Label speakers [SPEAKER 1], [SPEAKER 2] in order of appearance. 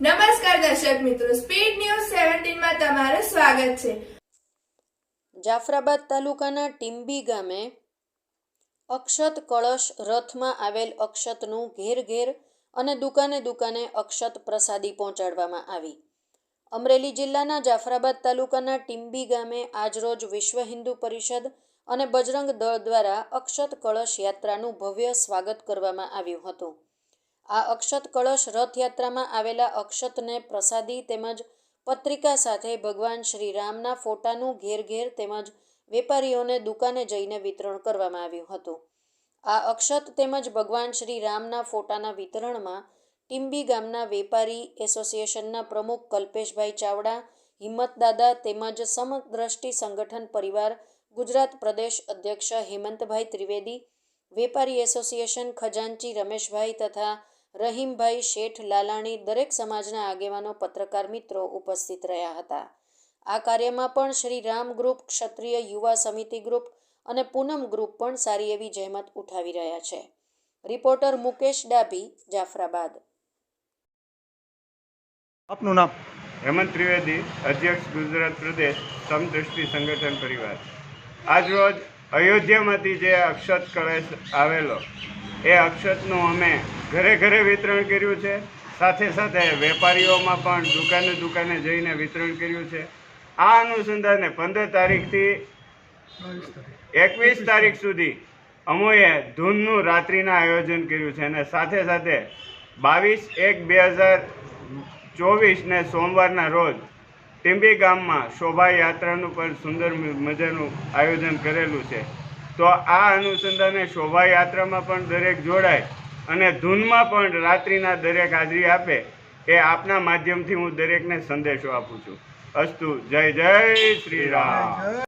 [SPEAKER 1] નમસ્કાર દર્શક મિત્રો સ્પીડ ન્યૂઝ સેવન્ટીનમાં તમારું સ્વાગત છે.
[SPEAKER 2] જાફરાબાદ તાલુકાના ટીમ્બી ગામે અક્ષત કળશ રથમાં આવેલ અક્ષતનું ઘેર ઘેર અને દુકાને દુકાને અક્ષત પ્રસાદી પહોંચાડવામાં આવી. અમરેલી જિલ્લાના જાફરાબાદ તાલુકાના ટીમ્બી ગામે આજરોજ વિશ્વ હિન્દુ પરિષદ અને બજરંગ દળ દ્વારા અક્ષત કળશ યાત્રાનું ભવ્ય સ્વાગત કરવામાં આવ્યું હતું. આ અક્ષત કળશ રથયાત્રામાં આવેલા અક્ષતને પ્રસાદી તેમજ પત્રિકા સાથે ભગવાન શ્રી રામના ફોટાનું ઘેર ઘેર તેમજ વેપારીઓને દુકાને જઈને વિતરણ કરવામાં આવ્યું હતું. આ અક્ષત તેમજ ભગવાન શ્રી રામના ફોટાના વિતરણમાં ટીમ્બી ગામના વેપારી એસોસિએશનના પ્રમુખ કલ્પેશભાઈ ચાવડા હિંમતદાદા તેમજ સમદ્રષ્ટિ સંગઠન પરિવાર, ગુજરાત પ્રદેશ અધ્યક્ષ હેમંતભાઈ ત્રિવેદી, વેપારી એસોસિએશન ખજાનચી રમેશભાઈ તથા રહીમભાઈ શેઠ લાલાણી દરેક સમાજના આગેવાનો પત્રકાર મિત્રો ઉપસ્થિત રહ્યા હતા. આ કાર્યમાં પણ શ્રી રામ ગ્રુપ ક્ષત્રિય યુવા સમિતિ ગ્રુપ અને પૂનમ ગ્રુપ પણ સારી એવી જહેમત ઉઠાવી રહ્યા છે. રિપોર્ટર મુકેશ ડાભી જાફરાબાદ.
[SPEAKER 3] આપનું નામ?
[SPEAKER 4] હેમંત ત્રિવેદી અધ્યક્ષ ગુજરાત પ્રદેશ સમદૃષ્ટિ સંગઠન પરિવાર. આજરોજ અયોધ્યામાંથી જે અક્ષત કળશ આવેલો. એ અક્ષતનું અમે ઘરે ઘરે વિતરણ કર્યું છે. સાથે સાથે વેપારીઓમાં પણ દુકાને દુકાને જઈને વિતરણ કર્યું છે. આ અનુસંધાને પંદર તારીખથી એકવીસ તારીખ સુધી અમોએ ધૂનનું રાત્રિના આયોજન કર્યું છે અને સાથે સાથે બાવીસ એક બે હજાર ચોવીસને સોમવારના રોજ ટીંબી ગામમાં શોભાયાત્રાનું પણ સુંદર મજાનું આયોજન કરેલું છે. તો આ અનુસંધાને શોભાયાત્રામાં પણ દરેક જોડાય અને ધૂનમાં પણ રાત્રિના દરેક હાજરી આપે એ આપના માધ્યમથી હું દરેકને સંદેશો આપું છું. અસ્તુ, જય જય શ્રી રામ.